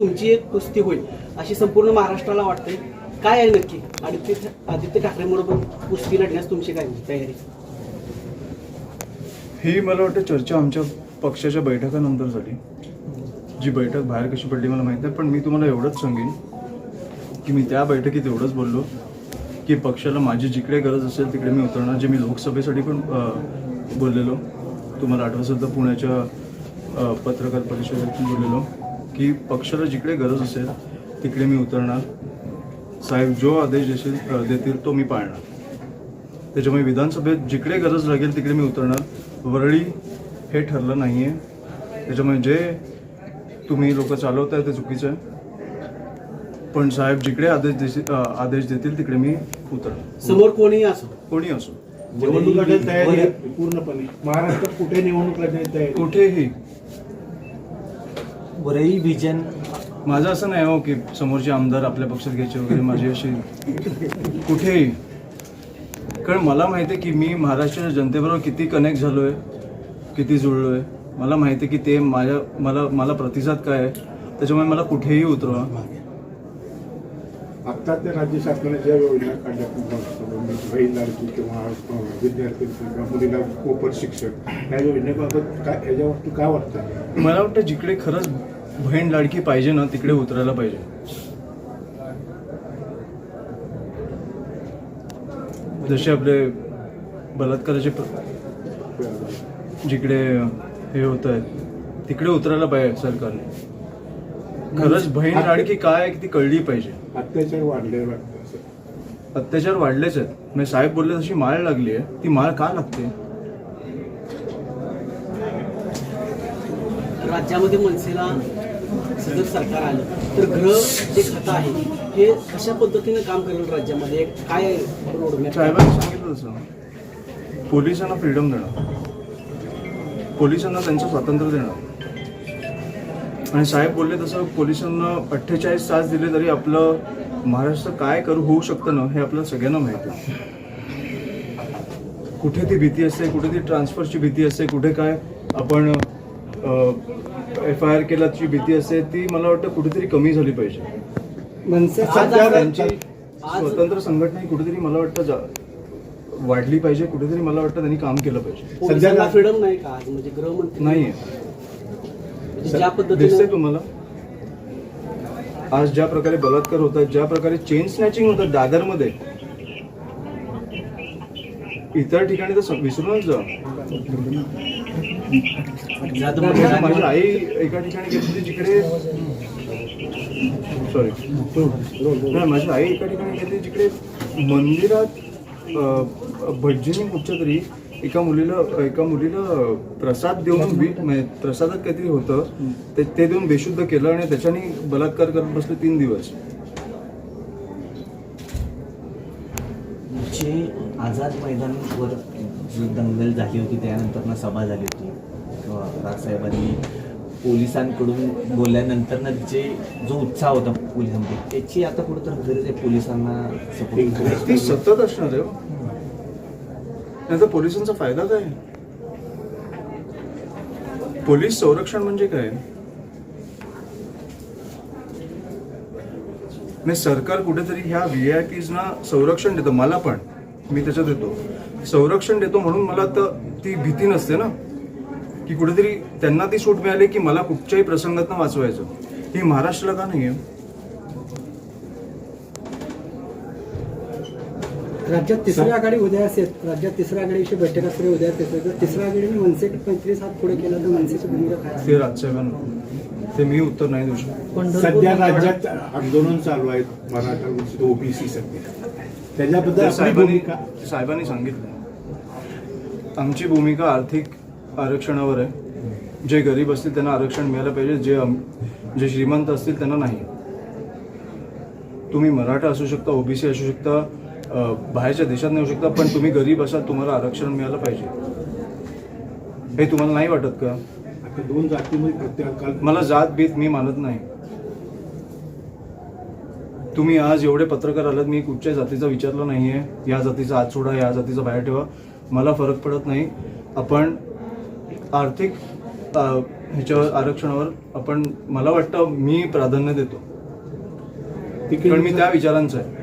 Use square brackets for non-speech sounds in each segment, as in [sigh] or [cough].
तुमची एक कुस्ती होईल अशी संपूर्ण महाराष्ट्राला वाटते. काय आहे नक्की? आदित्य आदित्य ठाकरेंबरोबर कुस्ती लढण्यास तुमची काय तयारी? ही मला वाटतं चर्चा आमच्या पक्षाच्या बैठकानंतर झाली जी बैठक बाहेर कशी पडली मला माहीत नाही पण मी तुम्हाला एवढंच सांगेन की मी त्या बैठकीत एवढंच बोललो की पक्षाला माझी जिकडे गरज असेल तिकडे मी उतरणार जे मी लोकसभेसाठी पण बोललेलो. तुम्हाला आठवत असेल तर पुण्याच्या पत्रकार परिषदेतून बोललेलो. की पक्षाला जिकडे गरज असेल तिकडे मी उतरणार. साहेब जो आदेश देशील देतील तो मी पाळणार. त्याच्यामुळे विधानसभेत जिकडे गरज लागेल तिकडे मी उतरणार. वरळी हे ठरलं नाही आहे त्याच्यामुळे जे तुम्ही लोक चालवताय ते चुकीचं आहे. पण साहेब जिकडे आदेश देशील आदेश देतील तिकडे मी उतरणार. समोर कोणीही असो. कोणी असो. निवडणूक लढण्याची तयारी पूर्णपणे. महाराष्ट्रात कुठे निवडणूक लढण्याची तयारी आहे? कुठेही. वरळी विजन. माझं असं नाही हो की समोरचे आमदार आपल्या पक्षात घ्यायचे वगैरे माझी अशी कुठेही. कारण मला माहिती आहे की मी महाराष्ट्राच्या जनतेबरोबर किती कनेक्ट झालो आहे किती जुळलो आहे मला माहिती आहे की ते माझ्या मला मला प्रतिसाद काय आहे त्याच्यामुळे मला कुठेही उतरवा आता त्या राज्य शासनाने ज्या योजना काढल्या बहीण लाडकी किंवा विद्यार्थी किंवा मुलीला कोपर शिक्षक या योजनेबाबत काय याच्यावर तू काय वाटतं? मला वाटतं जिकडे खरंच बहीण लाडकी पाहिजे ना तिकडे उतरायला पाहिजे. जसे आपले बलात्काराचे जिकडे हे होत आहे तिकडे उतरायला पाहिजे सरकारने. खरंच बहीण लाडकी काय आहे ती कळली पाहिजे. अत्याचार वाढले अत्याचार वाढलेच आहेत. म्हणजे साहेब बोलले तशी माळ लागली आहे ती माळ का लागते? राज्यामध्ये मनसेला जर सरकार आलं तर ग्रह जे खातं आहे हे कशा पद्धतीने काम करेल राज्यामध्ये? काय साहेबांनी सांगितलं तसं. पोलिसांना फ्रीडम देणं. पोलिसांना त्यांचं स्वातंत्र्य देणं. आणि साहेब बोलले तसं पोलिसांना अठ्ठेचाळीस तास दिले तरी आपलं महाराष्ट्र काय करू होऊ शकतं ना हे आपल्याला सगळ्यांना माहिती आहे. कुठे ती भीती असते कुठे ती ट्रान्सफरची भीती असते कुठे काय आपण एफ आय आर केल्याची भीती असते ती मला वाटतं कुठेतरी कमी झाली पाहिजे. मनसे सध्या त्यांची स्वतंत्र संघटना ही कुठेतरी मला वाटतं जा- वाढली पाहिजे कुठेतरी मला वाटतं त्यांनी काम केलं पाहिजे. पोलिसांना फ्रीडम नाही का आज? म्हणजे गृहमंत्री नाहीये. म्हणजे ज्या दिसतंय पद्धतीने तुम्हाला? आज ज्या प्रकारे बलात्कार होतात ज्या प्रकारे चेन स्नॅचिंग होतं दादरमध्ये इतर ठिकाणी तर स- विसरूनच जा. माझी आई एका ठिकाणी गेली होती जिकडे सॉरी नाही माझी आई एका ठिकाणी गेली जिकडे मंदिरात भजनी भटजीने कुठच्या तरी एका मुलीला एका मुलीला प्रसाद देऊन म्हणजे प्रसादात काहीतरी होतं ते ते देऊन बेशुद्ध केलं आणि त्याच्याने बलात्कार करत बसले तीन दिवस जे आझाद मैदानावर जी दंगल झाली होती त्यानंतर ना सभा झाली होती. किंवा राजसाहेबांनी पोलिसांकडून बोलल्यानंतर ना जे जो उत्साह होता पोलिसांमध्ये त्याची आता कुठंतरी गरज आहे पोलिसांना सपोर्ट ती सतत असणार आहे तर पोलिसांचा फायदा काय? पोलीस संरक्षण म्हणजे काय? नाही सरकार कुठेतरी ह्या व्ही आय पीजना संरक्षण देतं मला पण. मी त्याच्यात येतो संरक्षण देतो म्हणून मला तर ती भीती नसते ना. की कुठेतरी त्यांना ती सूट मिळाली की मला कुठच्याही प्रसंगात वाचवायचं. ही महाराष्ट्राला का नाही आहे राज्यात तिसरी आघाडी उद्या असेल. राज्यात तिसऱ्या आघाडीविषयी बैठक असते उद्या असेल तर तिसऱ्या आघाडीने मनसे पंचवीस हात पुढे केला तर मनसेची भूमिका काय? ते राजसाहेबांना ते मी उत्तर नाही देऊ शकतो. सध्या राज्यात आंदोलन चालू आहेत. मराठा ओबीसी सध्या. त्याच्याबद्दल साहेबांनी साहेबांनी सांगितलं. आमची भूमिका आर्थिक आरक्षणावर आहे. जे गरीब असतील त्यांना आरक्षण मिळालं पाहिजे. जे जे श्रीमंत असतील त्यांना नाही. तुम्ही मराठा असू शकता ओबीसी असू शकता बाहेरच्या देशात नाही येऊ शकता पण तुम्ही गरीब असाल तुम्हाला आरक्षण मिळालं पाहिजे. हे तुम्हाला नाही वाटत का? दोन जातीमध्ये मला जात बीत मी मानत नाही. तुम्ही आज एवढे पत्रकार आलात मी कुठच्या जातीचा विचारलं नाहीये. या जातीचा आत सोडा या जातीचा बाहेर ठेवा. मला फरक पडत नाही. आपण आर्थिक ह्याच्यावर आरक्षणावर आपण मला वाटतं मी प्राधान्य देतो. कारण मी त्या विचारांचा आहे.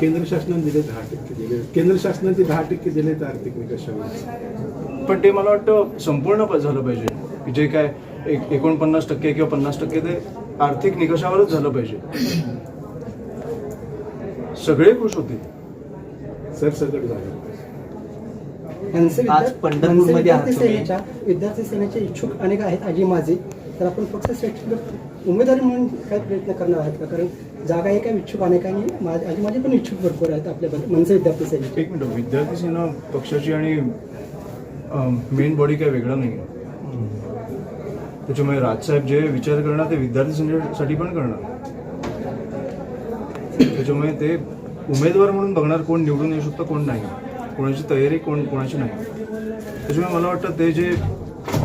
केंद्र शासनाने दिले दहा टक्के दिले. केंद्र शासनाने दहा टक्के दिले तर आर्थिक निकषावर पण ते मला वाटतं संपूर्ण झालं पाहिजे. की जे काय एक एकोणपन्नास टक्के किंवा पन्नास टक्के ते आर्थिक निकषावरच झालं पाहिजे. सगळे खुश झालं. आज विद्या- पंढरपूरमध्ये मनसे आहात विद्यार्थी सेनेचे इच्छुक अनेक आहेत आजी माझे तर आपण पक्ष शैक्षणिक उमेदवारी म्हणून काय प्रयत्न करणार आहात का? कारण जागा एका इच्छुक अनेकांनी आजी माझे पण इच्छुक भरपूर आहेत आपल्या मनसे विद्यार्थी सेनेचे. एक मिनिट विद्यार्थी सेना पक्षाची आणि मेन बॉडी काय वेगळा नाही त्याच्यामुळे राजसाहेब जे विचार करणार ते विद्यार्थी सेनेसाठी पण करणार. त्याच्यामुळे ते उमेदवार म्हणून बघणार कोण निवडून येऊ शकतं कोण नाही. कोणाची तयारी कोण कोणाची नाही. त्याच्यामुळे मला वाटतं ते जे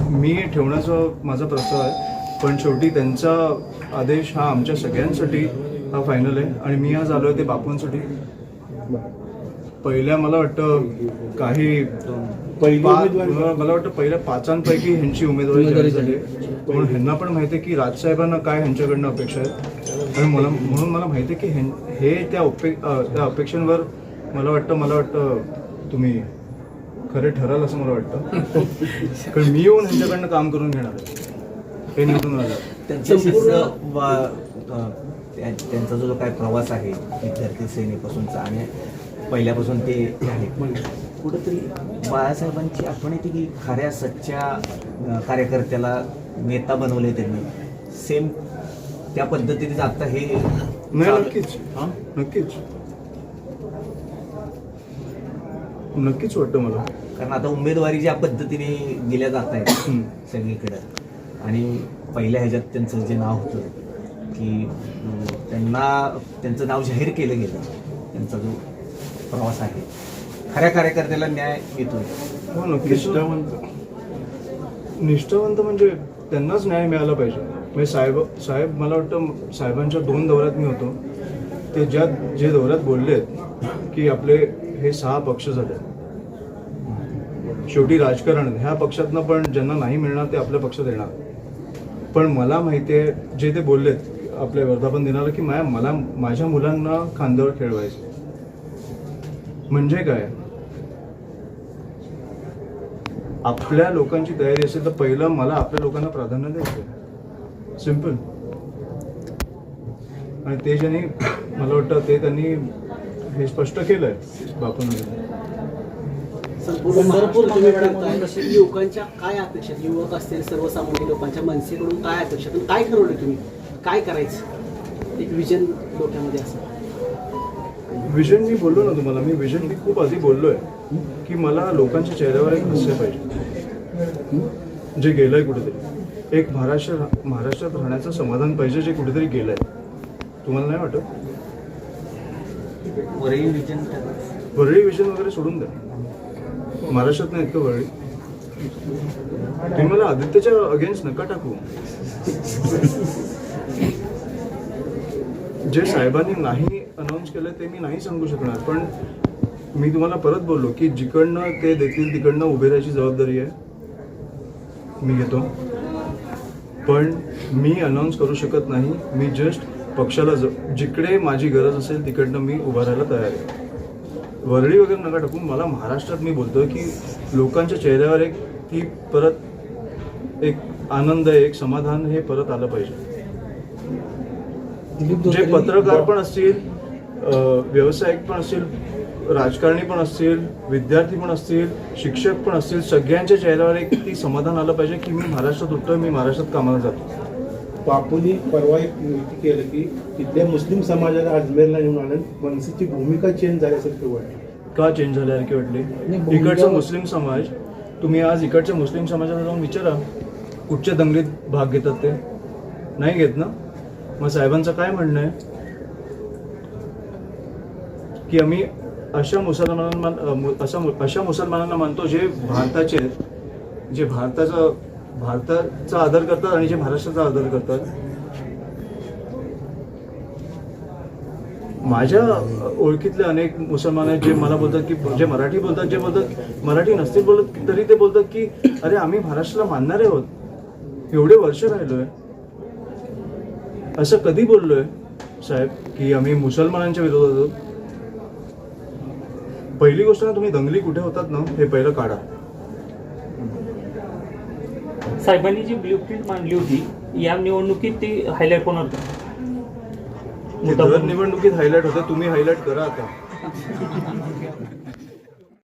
मी ठेवण्याचा माझा प्रस्ताव आहे पण शेवटी त्यांचा आदेश हा आमच्या सगळ्यांसाठी हा फायनल आहे. आणि मी आज आलो आहे ते बापूंसाठी. पहिल्या मला वाटतं काही पहिली उमेदवारी. मला वाटतं पहिल्या पाचांपैकी ह्यांची उमेदवारी जाहीर झाली. म्हणून ह्यांना पण माहिती आहे की राजसाहेबांना काय ह्यांच्याकडनं अपेक्षा आहेत आणि मला म्हणून मला माहिती आहे की ह्यां- हे त्या उपे अ, त्या अपेक्षांवर मला वाटतं मला वाटतं तुम्ही खरे ठराल असं मला वाटतं. [laughs] कारण मी येऊन ह्यांच्याकडनं काम करून घेणार आहे. हे निवडून संपूर्ण- व- अ, त्या- त्यांचा जो काय प्रवास आहे विद्यार्थी सेनेपासूनचा आणि पहिल्यापासून ते आहे. कुठंतरी बाळासाहेबांची आठवण येते की खऱ्या सच्च्या कार्यकर्त्याला नेता बनवले त्यांनी. सेम त्या पद्धतीने आता हे नक्कीच. हां? नक्कीच. नक्कीच वाटतं मला. कारण आता उमेदवारी ज्या पद्धतीने दिल्या जात आहेत. सगळीकडं आणि पहिल्या ह्याच्यात त्यांचं जे नाव होतं की त्यांना त्यांचं नाव जाहीर केलं गेलं त्यांचा जो प्रवास आहे. खऱ्या कार्यकर्त्याला न्याय मिळतो हो नक्कीच. निष्ठावंत. म्हणजे त्यांनाच न्याय मिळाला पाहिजे. म्हणजे साहेब साहेब मला वाटतं साहेबांच्या दोन दौऱ्यात मी होतो. ते ज्या जे दौऱ्यात बोलले की आपले हे सहा पक्ष झाले. शेवटी राजकारण ह्या पक्षातनं पण ज्यांना नाही मिळणार ते आपल्या पक्षात येणार. पण मला माहिती आहे जे ते बोललेत आपल्या वर्धापन दिनाला की माया मला माझ्या मुलांना खांद्यावर खेळवायचं. म्हणजे काय? आपल्या लोकांची तयारी असेल तर पहिलं मला आपल्या लोकांना प्राधान्य द्यायचं सिंपल आणि ते ज्यांनी मला वाटतं ते त्यांनी हे स्पष्ट केलंय बापूंनी संपूर्ण तुम्ही युवकांच्या काय अपेक्षा युवक असतील सर्वसामान्य लोकांच्या मनसेकडून काय अपेक्षा काय ठरवलं तुम्ही? काय करायचं? एक विजन डोक्यामध्ये असं. विजन मी बोललो ना तुम्हाला मी विजन मी खूप आधी बोललोय की मला लोकांच्या चेहऱ्यावर एक हास्य पाहिजे. जे गेलंय कुठेतरी. एक महाराष्ट्र महाराष्ट्रात राहण्याचं समाधान पाहिजे जे कुठेतरी गेलंय. तुम्हाला नाही वाटत? वरळी विजन वरळी विजन वगैरे सोडून द्या. महाराष्ट्रात नाही इतकं वरळी. तुम्ही मला आदित्यच्या अगेन्स्ट नका टाकू. जे साहेबांनी नाही अनाऊन्स केलं ते मी नाही सांगू शकणार. पण मी तुम्हाला परत बोललो की जिकडनं ते देतील तिकडनं उभे राहायची जबाबदारी आहे. मी घेतो. पण मी अनाऊन्स करू शकत नाही. मी जस्ट पक्षाला ज जिकडे माझी गरज असेल तिकडनं मी उभा राहायला तयार आहे. वरळी वगैरे नका टाकू मला महाराष्ट्रात मी बोलतोय की लोकांच्या चेहऱ्यावर एक ती परत एक आनंद एक समाधान हे परत आलं पाहिजे. जे पत्रकार पण असतील व्यावसायिक पण असतील राजकारणी पण असतील विद्यार्थी पण असतील शिक्षक पण असतील सगळ्यांच्या चेहऱ्यावर एक ती समाधान आलं पाहिजे की मी महाराष्ट्रात उठतोय मी महाराष्ट्रात कामाला जातो बापूंनी परवा एक केलं की तिथल्या मुस्लिम समाजाला अजमेरला नेऊन आणून मनसेची भूमिका चेंज झाल्यासारखं वाटतं का चेंज झाल्यासारखी वाटली? इकडचा मुस्लिम समाज तुम्ही आज इकडच्या मुस्लिम समाजाला जाऊन विचारा कुठच्या दंगलीत भाग घेतात ते? नाही घेत ना? मग साहेबांचं काय म्हणणं आहे? की आम्ही अशा मुसलमानांना अशा अशा मुसलमानांना मानतो जे भारताचे आहेत जे भारताचा भारताचा आदर करतात आणि जे महाराष्ट्राचा आदर करतात. माझ्या ओळखीतले अनेक मुसलमान आहेत जे मला बोलतात की जे मराठी बोलतात जे बोलतात मराठी नसतील बोलत तरी ते बोलतात की अरे आम्ही महाराष्ट्राला मानणारे आहोत. एवढे वर्ष राहिलोय. असं कधी बोललोय साहेब की आम्ही मुसलमानांच्या विरोधात आहोत. पहिली गोष्ट ना तुम्ही दंगली कुठे होतात ना हे पहिलं काढा. साहेबांनी जी ब्ल्यू प्रिंट मांडली होती या निवडणुकीत ती हायलाईट होणार दर निवडणुकीत हायलाइट होतं तुम्ही हायलाइट करा आता.